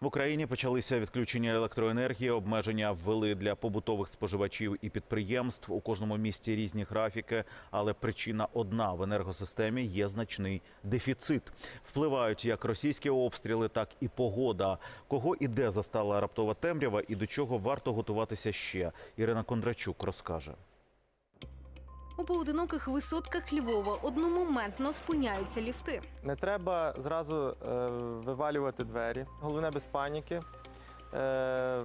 В Україні почалися відключення електроенергії. Обмеження ввели для побутових споживачів і підприємств. У кожному місті різні графіки, але причина одна в енергосистемі є значний дефіцит. Впливають як російські обстріли, так і погода. Кого і де застала раптова темрява, і до чого варто готуватися ще. Ірина Кондрачук розкаже. У поодиноких висотках Львова одномоментно спиняються ліфти. Не треба зразу е, вивалювати двері. Головне без паніки. Е,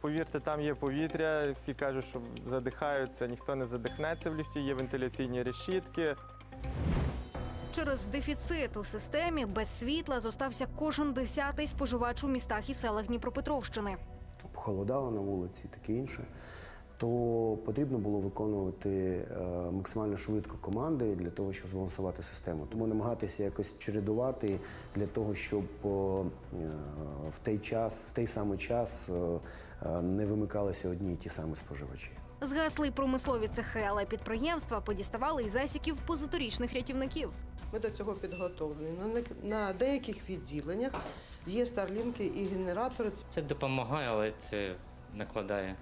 повірте, там є повітря. Всі кажуть, що задихаються, ніхто не задихнеться в ліфті, є вентиляційні решітки. Через дефіцит у системі без світла зостався кожен десятий споживач у містах і селах Дніпропетровщини. похолодало на вулиці і таке інше, то потрібно було виконувати е, максимально швидко команди для того, щоб збалансувати систему. Тому намагатися якось чередувати для того, щоб е, в той час, в той самий час е, не вимикалися одні і ті самі споживачі. Згасли й промислові цехи, але підприємства подіставали із засіків позаторічних рятівників. Ми до цього підготовлені. На, на деяких відділеннях є старлінки і генератори. Це допомагає, але це накладає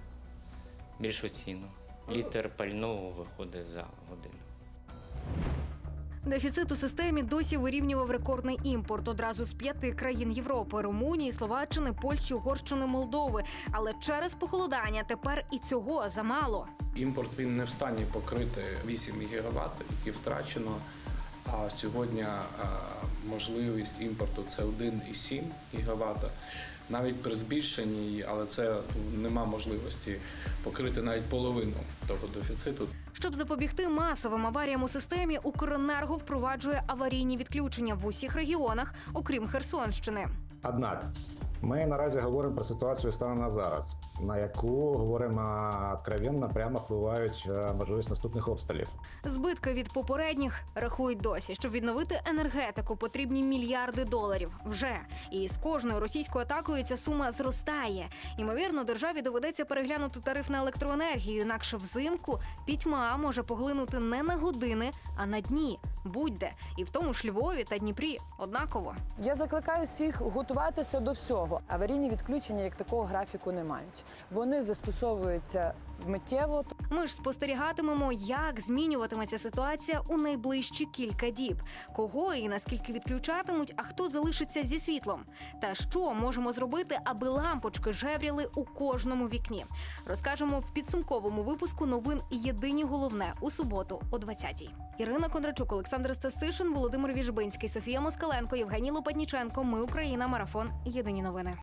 більшу ціну. Літр пального виходить за годину. Дефіцит у системі досі вирівнював рекордний імпорт одразу з п'яти країн Європи: Румунії, Словаччини, Польщі, Угорщини, Молдови. Але через похолодання тепер і цього замало. Імпорт він не в стані покрити 8 ГВт, які втрачено. А сьогодні а, можливість імпорту це 1,7 ГВт. Навіть при збільшенні, але це нема можливості покрити навіть половину того дефіциту. Щоб запобігти масовим аваріям у системі, Укренерго впроваджує аварійні відключення в усіх регіонах, окрім Херсонщини. Однак ми наразі говоримо про ситуацію станом на зараз, на яку говоримо откровенно, прямо впливають е, можливість наступних обстрілів. Збитки від попередніх рахують досі. Щоб відновити енергетику, потрібні мільярди доларів вже. І з кожною російською атакою ця сума зростає. Ймовірно, державі доведеться переглянути тариф на електроенергію, інакше взимку пітьма може поглинути не на години, а на дні. Будь-де. І в тому ж Львові та Дніпрі однаково. Я закликаю всіх готуватися до всього. Аварійні відключення як такого графіку не мають. Вони застосовуються миттєво. Ми ж спостерігатимемо, як змінюватиметься ситуація у найближчі кілька діб. Кого і наскільки відключатимуть, а хто залишиться зі світлом. Та що можемо зробити, аби лампочки жевріли у кожному вікні. Розкажемо в підсумковому випуску новин Єдині головне у суботу о 20-й. Ірина Кондрачук, Олександр Стасишин, Володимир Віжбинський, Софія Москаленко, Євгеній Лопатніченко. Ми Україна. Марафон. Єдині новини.